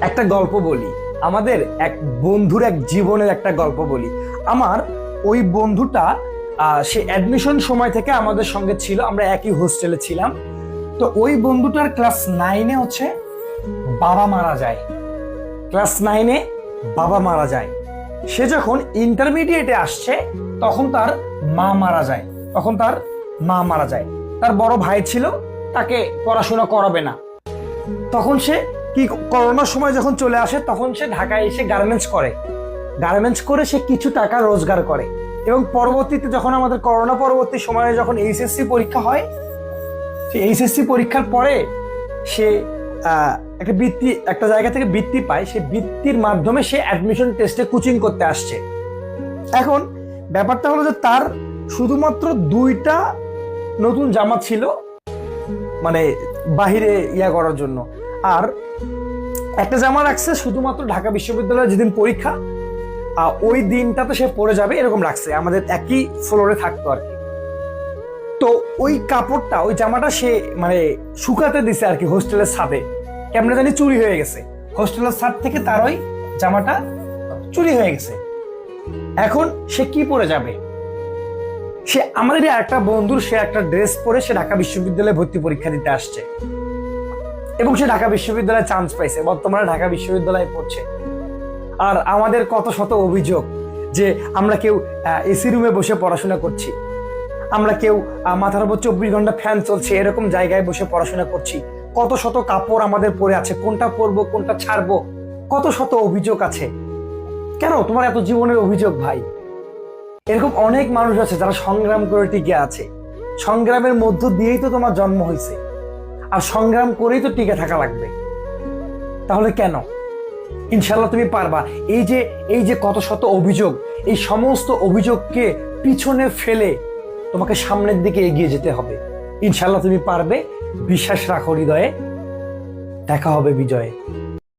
একটা গল্প বলি। আমাদের এক বন্ধুর এক জীবনের একটা গল্প বলি। আমার ওই বন্ধুটা সে অ্যাডমিশন সময় থেকে আমাদের সঙ্গে ছিল, আমরা একই হোস্টেলে ছিলাম। তো ওই বন্ধুটার ক্লাস নাইনে হচ্ছে বাবা মারা যায়। ক্লাস নাইনে বাবা মারা যায়। সে যখন ইন্টারমিডিয়েটে আসছে, তখন তার মা মারা যায়। তখন তার মা মারা যায়। তার বড় ভাই ছিল, তাকে পড়াশোনা করাবে না। তখন সে কি করোনার সময় যখন চলে আসে, তখন সে ঢাকায় এসে গার্মেন্টস করে। গার্মেন্টস করে সে কিছু টাকা রোজগার করে। এবং পরবর্তীতে যখন আমাদের করোনা পরবর্তী সময়ে যখন এইচএসসি পরীক্ষা হয়, সেই এইচএসসি পরীক্ষার পরে সে একটা বৃত্তি, একটা জায়গা থেকে বৃত্তি পায়। সে বৃত্তির মাধ্যমে সে অ্যাডমিশন টেস্টে কোচিং করতে আসছে। এখন ব্যাপারটা হলো যে তার শুধুমাত্র দুইটা নতুন জামা ছিল মানে বাহিরে ইয়া করার জন্য। আর একটা জামা রাখছে শুধুমাত্র ঢাকা বিশ্ববিদ্যালয়ের যেদিন পরীক্ষা ওই দিনটাতে সে পড়ে যাবে এরকম রাখছে, আমাদের একই ফ্লোরে থাকতো আর কি। তো ওই কাপড়টা, ওই জামাটা সে মানে শুকাতে দিছে আর কি হোস্টেলের ছাদে। কেমনে জানি চুরি হয়ে গেছে। হোস্টেলের ছাদ থেকে তার ওই জামাটা চুরি হয়ে গেছে। এখন সে কি পরে যাবে? সে আমাদের একটা বন্ধুর সে একটা ড্রেস পরে সে ঢাকা বিশ্ববিদ্যালয়ে ভর্তি পরীক্ষা দিতে আসছে। এবং সে ঢাকা বিশ্ববিদ্যালয়ে চান্স পাইছে, বর্তমানে ঢাকা বিশ্ববিদ্যালয়ে পড়ছে। আর আমাদের কত শত অভিযোগ যে আমরা কেউ এসি রুমে বসে পড়াশোনা করছি, আমরা কেউ মাথার উপর চব্বিশ ঘণ্টা ফ্যান চলছে, এরকম জায়গায় বসে পড়াশোনা করছি, কত শত কাপড় আমাদের পরে আছে, কোনটা পরবো, কোনটা ছাড়বো, কত শত অভিযোগ আছে। কেন? তোমার এত জীবনের অভিযোগ ভাই। এরকম অনেক মানুষ আছে যারা সংগ্রাম করে টিকে আছে। সংগ্রামের মধ্য দিয়েই তো তোমার জন্ম হয়েছে আর সংগ্রাম করেই তো টিকে থাকা লাগবে। তাহলে কেন? ইনশাল্লাহ তুমি পারবা। এই যে এই যে কত শত অভিযোগ, এই সমস্ত অভিযোগকে পিছনে ফেলে তোমাকে সামনের দিকে এগিয়ে যেতে হবে। ইনশাল্লাহ তুমি পারবে। বিশ্বাস রাখো হৃদয়ে। দেখা হবে বিজয়ে।